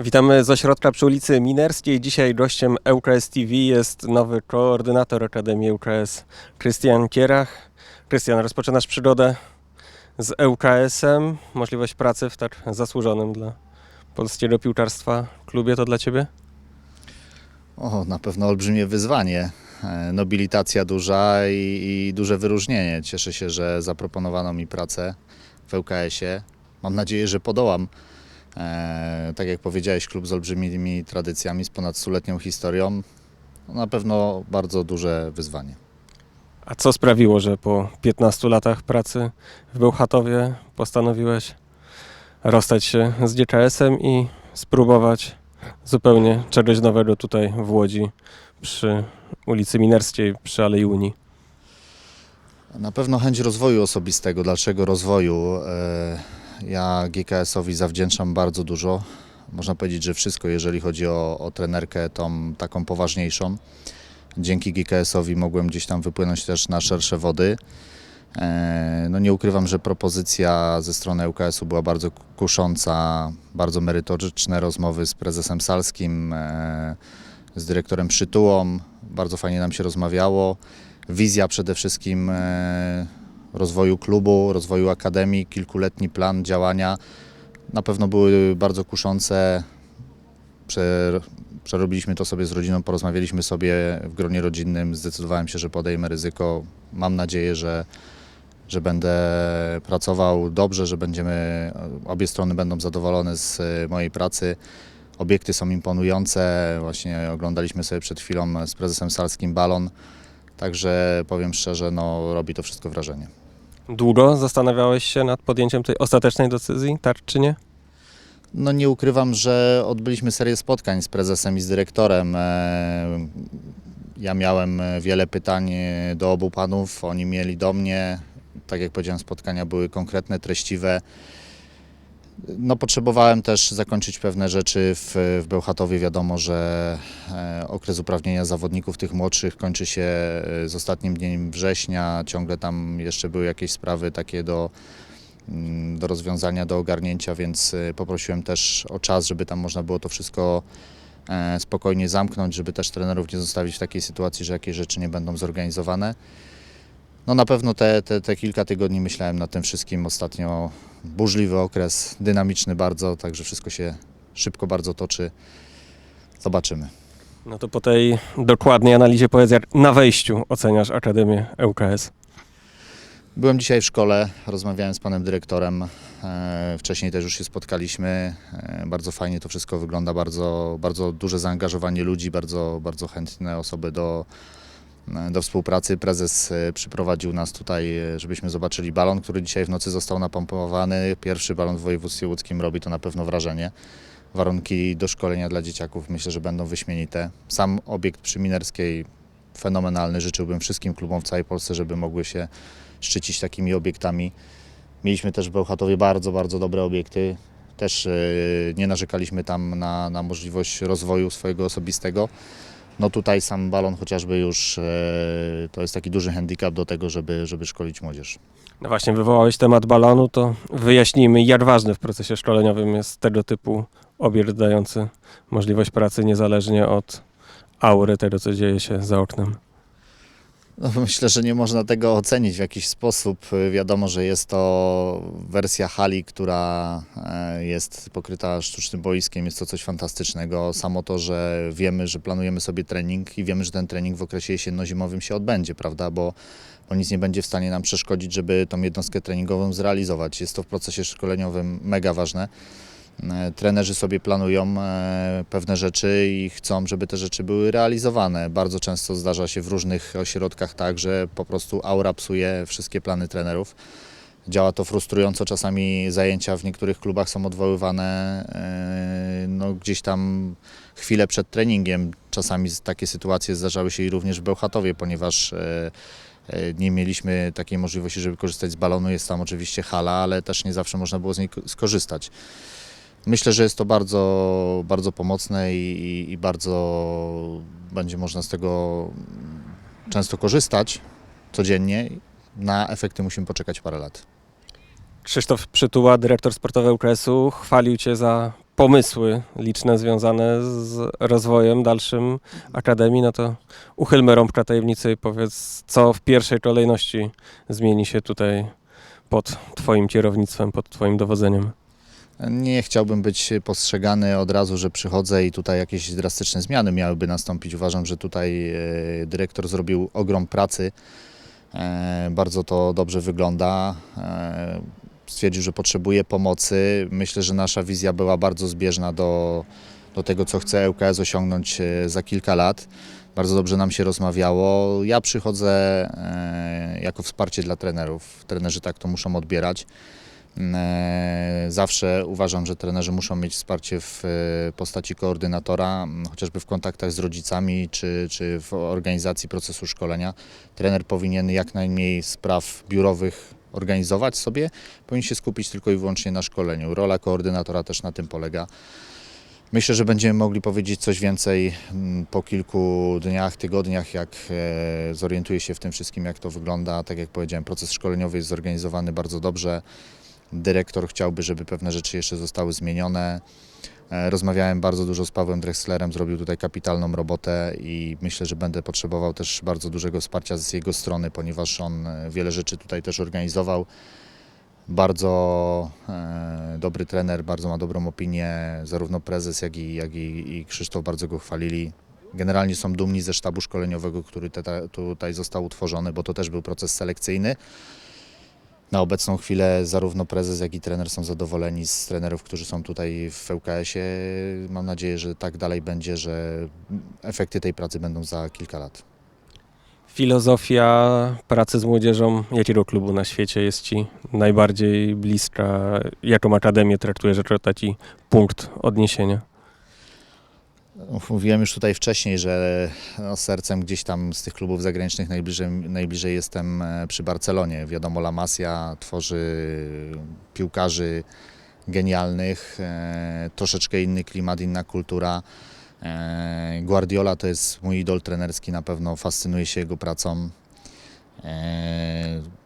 Witamy z ośrodka przy ulicy Minerskiej. Dzisiaj gościem ŁKS TV jest nowy koordynator Akademii ŁKS, Krystian Kierach. Krystian, rozpoczynasz przygodę z ŁKS-em. Możliwość pracy w tak zasłużonym dla polskiego piłkarstwa klubie to dla Ciebie? O, na pewno olbrzymie wyzwanie. E, Nobilitacja duża i, i duże wyróżnienie. Cieszę się, że zaproponowano mi pracę w ŁKS-ie. Mam nadzieję, że podołam. E, tak jak powiedziałeś, klub z olbrzymimi tradycjami, z ponad stuletnią historią. No, na pewno bardzo duże wyzwanie. A co sprawiło, że po 15 latach pracy w Bełchatowie postanowiłeś rozstać się z GKS-em i spróbować zupełnie czegoś nowego tutaj w Łodzi przy ulicy Minerskiej, przy Alei Unii? Na pewno chęć rozwoju osobistego. Dlaczego rozwoju? E, Ja GKS-owi zawdzięczam bardzo dużo. Można powiedzieć, że wszystko, jeżeli chodzi o, o trenerkę, tą taką poważniejszą. Dzięki GKS-owi mogłem gdzieś tam wypłynąć też na szersze wody. E, No nie ukrywam, że propozycja ze strony ŁKS-u była bardzo kusząca, bardzo merytoryczne rozmowy z prezesem Salskim, e, z dyrektorem Przytułą. Bardzo fajnie nam się rozmawiało wizja przede wszystkim e, rozwoju klubu, rozwoju akademii, kilkuletni plan działania na pewno były bardzo kuszące. Prze- Przerobiliśmy to sobie z rodziną, porozmawialiśmy sobie w gronie rodzinnym, zdecydowałem się, że podejmę ryzyko. Mam nadzieję, że, że będę pracował dobrze, że będziemy, obie strony będą zadowolone z e, mojej pracy. Obiekty są imponujące. Właśnie oglądaliśmy sobie przed chwilą z prezesem Salskim balon. Także powiem szczerze, no, robi to wszystko wrażenie. Długo zastanawiałeś się nad podjęciem tej ostatecznej decyzji, tak czy nie? No nie ukrywam, że odbyliśmy serię spotkań z prezesem i z dyrektorem. E, Ja miałem wiele pytań do obu panów, oni mieli do mnie. Tak jak powiedziałem, spotkania były konkretne, treściwe. No, potrzebowałem też zakończyć pewne rzeczy w, w Bełchatowie. Wiadomo, że e, okres uprawnienia zawodników tych młodszych kończy się e, z ostatnim dniem września. Ciągle tam jeszcze były jakieś sprawy takie do, mm, do rozwiązania, do ogarnięcia, więc e, poprosiłem też o czas, żeby tam można było to wszystko spokojnie zamknąć, żeby też trenerów nie zostawić w takiej sytuacji, że jakieś rzeczy nie będą zorganizowane. No na pewno te, te, te kilka tygodni myślałem nad tym wszystkim. Ostatnio burzliwy okres, dynamiczny bardzo, także wszystko się szybko bardzo toczy. Zobaczymy. No to po tej dokładnej analizie powiedz, jak na wejściu oceniasz Akademię ŁKS. Byłem dzisiaj w szkole, rozmawiałem z panem dyrektorem. E, wcześniej też już się spotkaliśmy. E, bardzo fajnie to wszystko wygląda, bardzo, bardzo duże zaangażowanie ludzi, bardzo, bardzo chętne osoby do, e, do współpracy. Prezes e, przyprowadził nas tutaj, e, żebyśmy zobaczyli balon, który dzisiaj w nocy został napompowany. Pierwszy balon w województwie łódzkim robi to na pewno wrażenie. Warunki do szkolenia dla dzieciaków myślę, że będą wyśmienite. Sam obiekt przy Minerskiej fenomenalny. Życzyłbym wszystkim klubom w całej Polsce, żeby mogły się szczycić takimi obiektami. Mieliśmy też w Bełchatowie bardzo, bardzo dobre obiekty. Też e, nie narzekaliśmy tam na, na możliwość rozwoju swojego osobistego. No tutaj sam balon chociażby już e, to jest taki duży handicap do tego, żeby, żeby szkolić młodzież. No właśnie, wywołałeś temat balonu, to wyjaśnijmy, jak ważny w procesie szkoleniowym jest tego typu obiekt dający możliwość pracy niezależnie od aury tego, co dzieje się za oknem. No, myślę, że nie można tego ocenić w jakiś sposób. Wiadomo, że jest to wersja hali, która e, jest pokryta sztucznym boiskiem. Jest to coś fantastycznego. Samo to, że wiemy, że planujemy sobie trening i wiemy, że ten trening w okresie jesienno-zimowym się odbędzie, prawda? Bo, bo nic nie będzie w stanie nam przeszkodzić, żeby tą jednostkę treningową zrealizować. Jest to w procesie szkoleniowym mega ważne. E, Trenerzy sobie planują e, pewne rzeczy i chcą, żeby te rzeczy były realizowane. Bardzo często zdarza się w różnych ośrodkach tak, że po prostu aura psuje wszystkie plany trenerów. Działa to frustrująco, czasami zajęcia w niektórych klubach są odwoływane e, no, gdzieś tam chwilę przed treningiem. Czasami takie sytuacje zdarzały się i również w Bełchatowie, ponieważ nie mieliśmy takiej możliwości, żeby korzystać z balonu. Jest tam oczywiście hala, ale też nie zawsze można było z niej ko- skorzystać. Myślę, że jest to bardzo, bardzo pomocne i, i, bardzo będzie można z tego często korzystać codziennie. Na efekty musimy poczekać parę lat. Krzysztof Przytuła, dyrektor sportowy ŁKS-u, chwalił Cię za pomysły liczne związane z rozwojem dalszym Akademii, no to uchylmy rąbka tajemnicy i powiedz, co w pierwszej kolejności zmieni się tutaj pod Twoim kierownictwem, pod Twoim dowodzeniem. Nie chciałbym być postrzegany od razu, że przychodzę i tutaj jakieś drastyczne zmiany miałyby nastąpić. Uważam, że tutaj e, dyrektor zrobił ogrom pracy. E, Bardzo to dobrze wygląda. E, Stwierdził, że potrzebuje pomocy. Myślę, że nasza wizja była bardzo zbieżna do, do tego, co chce ŁKS osiągnąć za kilka lat. Bardzo dobrze nam się rozmawiało. Ja przychodzę jako wsparcie dla trenerów. Trenerzy tak to muszą odbierać. E, Zawsze uważam, że trenerzy muszą mieć wsparcie w e, postaci koordynatora, m, chociażby w kontaktach z rodzicami czy, czy w organizacji procesu szkolenia. Trener powinien jak najmniej spraw biurowych organizować sobie, powinien się skupić tylko i wyłącznie na szkoleniu. Rola koordynatora też na tym polega. Myślę, że będziemy mogli powiedzieć coś więcej mm, po kilku dniach, tygodniach, jak e, zorientuję się w tym wszystkim, jak to wygląda. Tak jak powiedziałem, proces szkoleniowy jest zorganizowany bardzo dobrze. Dyrektor chciałby, żeby pewne rzeczy jeszcze zostały zmienione. E, Rozmawiałem bardzo dużo z Pawłem Drexlerem, zrobił tutaj kapitalną robotę i myślę, że będę potrzebował też bardzo dużego wsparcia z jego strony, ponieważ on e, wiele rzeczy tutaj też organizował. Bardzo e, dobry trener, bardzo ma dobrą opinię, zarówno prezes, jak i, jak i, i Krzysztof bardzo go chwalili. Generalnie są dumni ze sztabu szkoleniowego, który te, tutaj został utworzony, bo to też był proces selekcyjny. Na obecną chwilę zarówno prezes, jak i trener są zadowoleni z trenerów, którzy są tutaj w ŁKS-ie. Mam nadzieję, że tak dalej będzie, że efekty tej pracy będą za kilka lat. Filozofia pracy z młodzieżą jakiego klubu na świecie jest Ci najbardziej bliska? Jaką akademię traktujesz jako taki punkt odniesienia? Mówiłem już tutaj wcześniej, że no, sercem gdzieś tam z tych klubów zagranicznych najbliżej, najbliżej jestem e, przy Barcelonie. Wiadomo, La Masia tworzy piłkarzy genialnych, e, troszeczkę inny klimat, inna kultura. E, Guardiola to jest mój idol trenerski, na pewno fascynuję się jego pracą. E,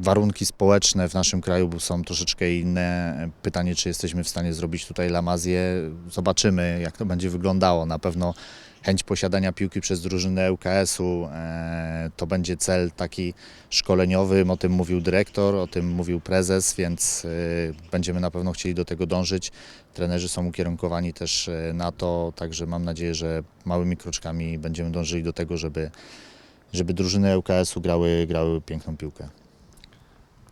Warunki społeczne w naszym kraju są troszeczkę inne. Pytanie, czy jesteśmy w stanie zrobić tutaj Lamazję. Zobaczymy, jak to będzie wyglądało. Na pewno chęć posiadania piłki przez drużynę ŁKS-u e, to będzie cel taki szkoleniowy. O tym mówił dyrektor, o tym mówił prezes, więc e, będziemy na pewno chcieli do tego dążyć. Trenerzy są ukierunkowani też e, na to, także mam nadzieję, że małymi kroczkami będziemy dążyli do tego, żeby, żeby drużyny ŁKS-u grały, grały piękną piłkę.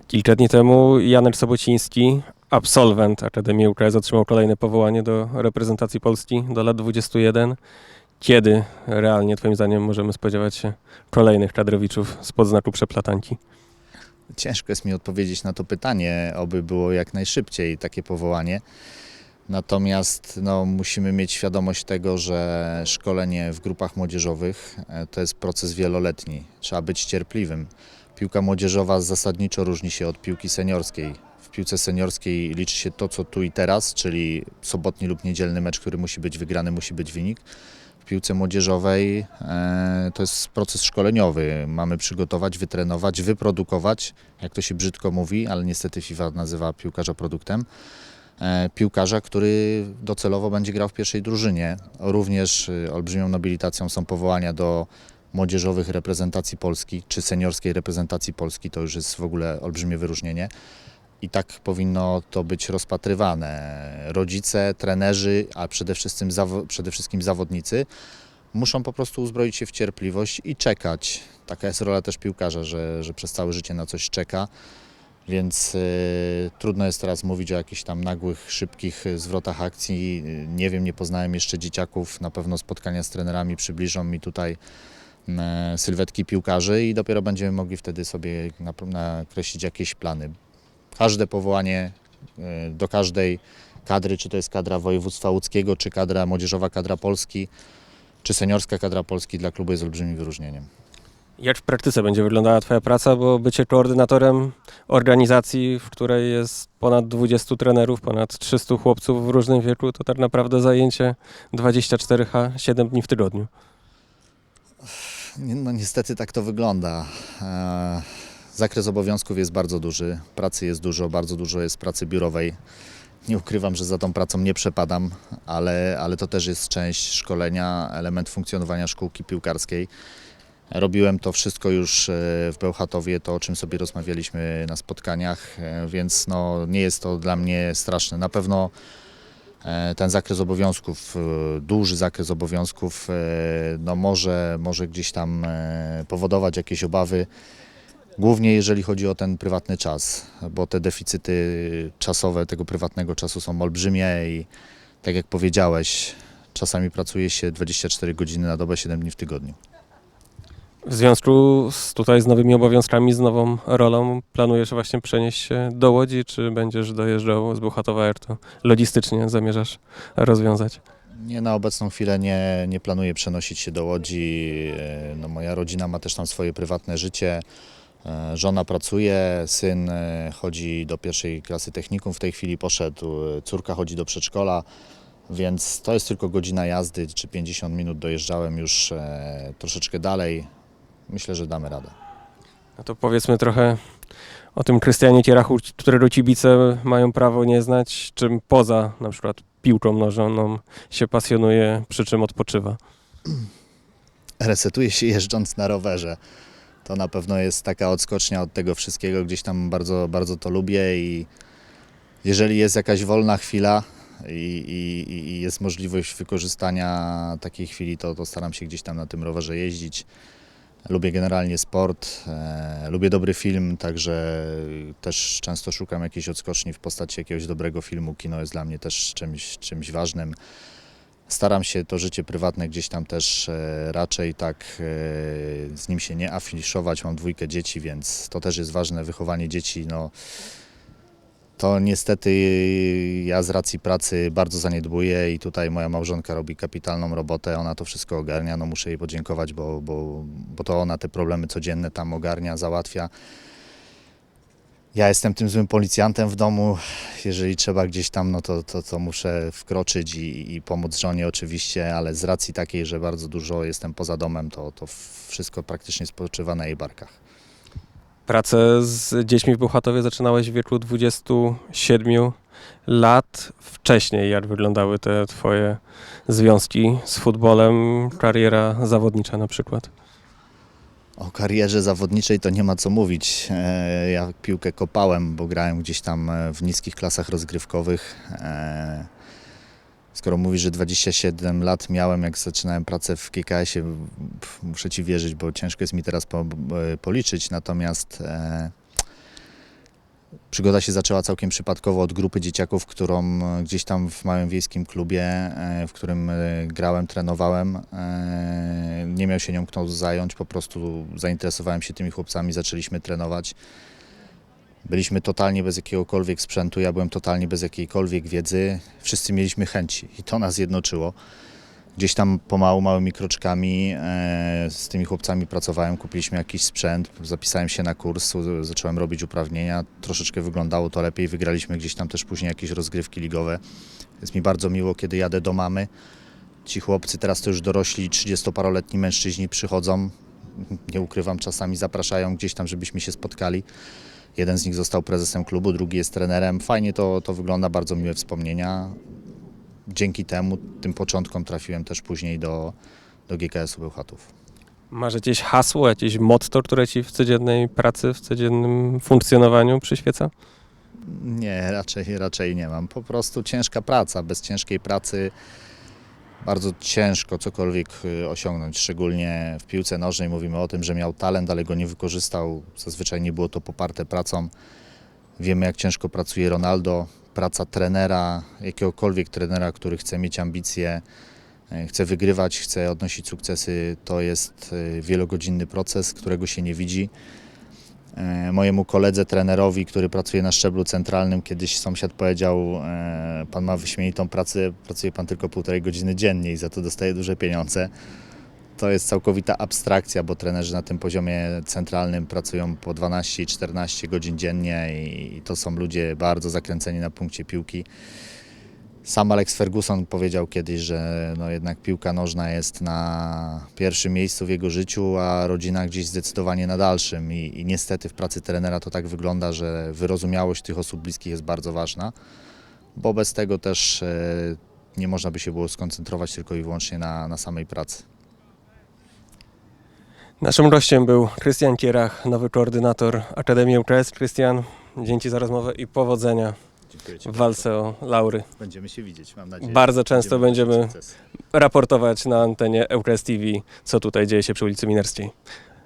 Kilka dni temu Janek Sobociński, absolwent Akademii UKS, otrzymał kolejne powołanie do reprezentacji Polski do lat 21. Kiedy realnie, Twoim zdaniem, możemy spodziewać się kolejnych kadrowiczów spod znaku przeplatanki? Ciężko jest mi odpowiedzieć na to pytanie, oby było jak najszybciej takie powołanie. Natomiast no, musimy mieć świadomość tego, że szkolenie w grupach młodzieżowych e, to jest proces wieloletni. Trzeba być cierpliwym. Piłka młodzieżowa zasadniczo różni się od piłki seniorskiej. W piłce seniorskiej liczy się to, co tu i teraz, czyli sobotni lub niedzielny mecz, który musi być wygrany, musi być wynik. W piłce młodzieżowej e, to jest proces szkoleniowy. Mamy przygotować, wytrenować, wyprodukować, jak to się brzydko mówi, ale niestety FIFA nazywa piłkarza produktem e, piłkarza, który docelowo będzie grał w pierwszej drużynie. Również y, olbrzymią nobilitacją są powołania do młodzieżowych reprezentacji Polski, czy seniorskiej reprezentacji Polski, to już jest w ogóle olbrzymie wyróżnienie. I tak powinno to być rozpatrywane. Rodzice, trenerzy, a przede wszystkim, zawo- przede wszystkim zawodnicy muszą po prostu uzbroić się w cierpliwość i czekać. Taka jest rola też piłkarza, że, że przez całe życie na coś czeka. Więc y, trudno jest teraz mówić o jakichś tam nagłych, szybkich y, zwrotach akcji. Y, Nie wiem, nie poznałem jeszcze dzieciaków. Na pewno spotkania z trenerami przybliżą mi tutaj sylwetki piłkarzy i dopiero będziemy mogli wtedy sobie nakreślić jakieś plany. Każde powołanie y, do każdej kadry, czy to jest kadra województwa łódzkiego, czy kadra młodzieżowa kadra Polski, czy seniorska kadra Polski dla klubu jest olbrzymim wyróżnieniem. Jak w praktyce będzie wyglądała Twoja praca, bo bycie koordynatorem organizacji, w której jest ponad 20 trenerów, ponad 300 chłopców w różnym wieku, to tak naprawdę zajęcie 24H 7 dni w tygodniu. No niestety tak to wygląda. E, Zakres obowiązków jest bardzo duży, pracy jest dużo, bardzo dużo jest pracy biurowej. Nie ukrywam, że za tą pracą nie przepadam, ale, ale to też jest część szkolenia, element funkcjonowania szkółki piłkarskiej. Robiłem to wszystko już e, w Bełchatowie, to o czym sobie rozmawialiśmy na spotkaniach, e, więc no, nie jest to dla mnie straszne. Na pewno ten zakres obowiązków, e, duży zakres obowiązków, e, no może, może gdzieś tam e, powodować jakieś obawy, głównie jeżeli chodzi o ten prywatny czas, bo te deficyty czasowe tego prywatnego czasu są olbrzymie i tak jak powiedziałeś, czasami pracuje się 24 godziny na dobę, 7 dni w tygodniu. W związku z tutaj z nowymi obowiązkami, z nową rolą, planujesz właśnie przenieść się do Łodzi, czy będziesz dojeżdżał z Bełchatowa Air? To logistycznie zamierzasz rozwiązać? Nie, na obecną chwilę nie, nie planuję przenosić się do Łodzi. E, No, moja rodzina ma też tam swoje prywatne życie. E, Żona pracuje, syn e, chodzi do pierwszej klasy technikum, w tej chwili poszedł, córka chodzi do przedszkola, więc to jest tylko godzina jazdy, czy 50 minut dojeżdżałem już troszeczkę dalej. Myślę, że damy radę. No to powiedzmy trochę o tym Krystianie Cierachu, którego kibice mają prawo nie znać, czym poza na przykład piłką nożną się pasjonuje, przy czym odpoczywa. resetuje się jeżdżąc na rowerze. To na pewno jest taka odskocznia od tego wszystkiego. Gdzieś tam bardzo, bardzo to lubię i jeżeli jest jakaś wolna chwila i, i, i jest możliwość wykorzystania takiej chwili, to, to staram się gdzieś tam na tym rowerze jeździć. Lubię generalnie sport, e, lubię dobry film, także też często szukam jakiejś odskoczni w postaci jakiegoś dobrego filmu. Kino jest dla mnie też czymś, czymś ważnym. Staram się to życie prywatne gdzieś tam też e, raczej tak e, z nim się nie afiszować. Mam dwójkę dzieci, więc to też jest ważne, wychowanie dzieci. No, to niestety ja z racji pracy bardzo zaniedbuję i tutaj moja małżonka robi kapitalną robotę, ona to wszystko ogarnia, no muszę jej podziękować, bo, bo, bo to ona te problemy codzienne tam ogarnia, załatwia. Ja jestem tym złym policjantem w domu, jeżeli trzeba gdzieś tam, no to, to, to muszę wkroczyć i, i pomóc żonie oczywiście, ale z racji takiej, że bardzo dużo jestem poza domem, to, to wszystko praktycznie spoczywa na jej barkach. Pracę z dziećmi w Bełchatowie zaczynałeś w wieku 27 lat. Wcześniej jak wyglądały te twoje związki z futbolem, kariera zawodnicza na przykład? O karierze zawodniczej to nie ma co mówić. E, Ja piłkę kopałem, bo grałem gdzieś tam e, w niskich klasach rozgrywkowych. Skoro mówisz, że 27 lat miałem, jak zaczynałem pracę w GKS-ie, pf, muszę ci wierzyć, bo ciężko jest mi teraz po, e, policzyć. Natomiast e, przygoda się zaczęła całkiem przypadkowo od grupy dzieciaków, którą e, gdzieś tam w małym wiejskim klubie, e, w którym e, grałem, trenowałem. e, Nie miał się nią kto zająć, po prostu zainteresowałem się tymi chłopcami, zaczęliśmy trenować. Byliśmy totalnie bez jakiegokolwiek sprzętu, ja byłem totalnie bez jakiejkolwiek wiedzy. Wszyscy mieliśmy chęci i to nas jednoczyło. Gdzieś tam pomału, małymi kroczkami e, z tymi chłopcami pracowałem, kupiliśmy jakiś sprzęt, zapisałem się na kurs, zacząłem robić uprawnienia. Troszeczkę wyglądało to lepiej, wygraliśmy gdzieś tam też później jakieś rozgrywki ligowe. Jest mi bardzo miło, kiedy jadę do mamy. Ci chłopcy teraz to już dorośli, 30-paroletni mężczyźni przychodzą, nie ukrywam, czasami zapraszają gdzieś tam, żebyśmy się spotkali. Jeden z nich został prezesem klubu, drugi jest trenerem. Fajnie to, to wygląda, bardzo miłe wspomnienia. Dzięki temu, tym początkom trafiłem też później do, do GKS-u Bełchatów. Masz jakieś hasło, jakieś motto, które ci w codziennej pracy, w codziennym funkcjonowaniu przyświeca? Nie, raczej, raczej nie mam. Po prostu ciężka praca. Bez ciężkiej pracy bardzo ciężko cokolwiek y, osiągnąć. Szczególnie w piłce nożnej mówimy o tym, że miał talent, ale go nie wykorzystał. Zazwyczaj nie było to poparte pracą. Wiemy, jak ciężko pracuje Ronaldo. Praca trenera, jakiegokolwiek trenera, który chce mieć ambicje, y, chce wygrywać, chce odnosić sukcesy, to jest y, wielogodzinny proces, którego się nie widzi. E, Mojemu koledze trenerowi, który pracuje na szczeblu centralnym, kiedyś sąsiad powiedział: e, Pan ma wyśmienitą pracę, pracuje pan tylko półtorej godziny dziennie i za to dostaje duże pieniądze. To jest całkowita abstrakcja, bo trenerzy na tym poziomie centralnym pracują po 12 i 14 godzin dziennie i to są ludzie bardzo zakręceni na punkcie piłki. Sam Alex Ferguson powiedział kiedyś, że no jednak piłka nożna jest na pierwszym miejscu w jego życiu, a rodzina gdzieś zdecydowanie na dalszym. I, I niestety w pracy trenera to tak wygląda, że wyrozumiałość tych osób bliskich jest bardzo ważna. bo bez tego też e, nie można by się było skoncentrować tylko i wyłącznie na, na samej pracy. Naszym gościem był Krystian Kierach, nowy koordynator Akademii ŁKS. Krystian, dzięki za rozmowę i powodzenia Dziękuję w walce o laury. Będziemy się widzieć, mam nadzieję. Bardzo często Będziemy sukces. raportować na antenie ŁKS TV, co tutaj dzieje się przy ulicy Minerskiej.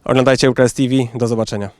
Oglądajcie ŁKS TV, do zobaczenia.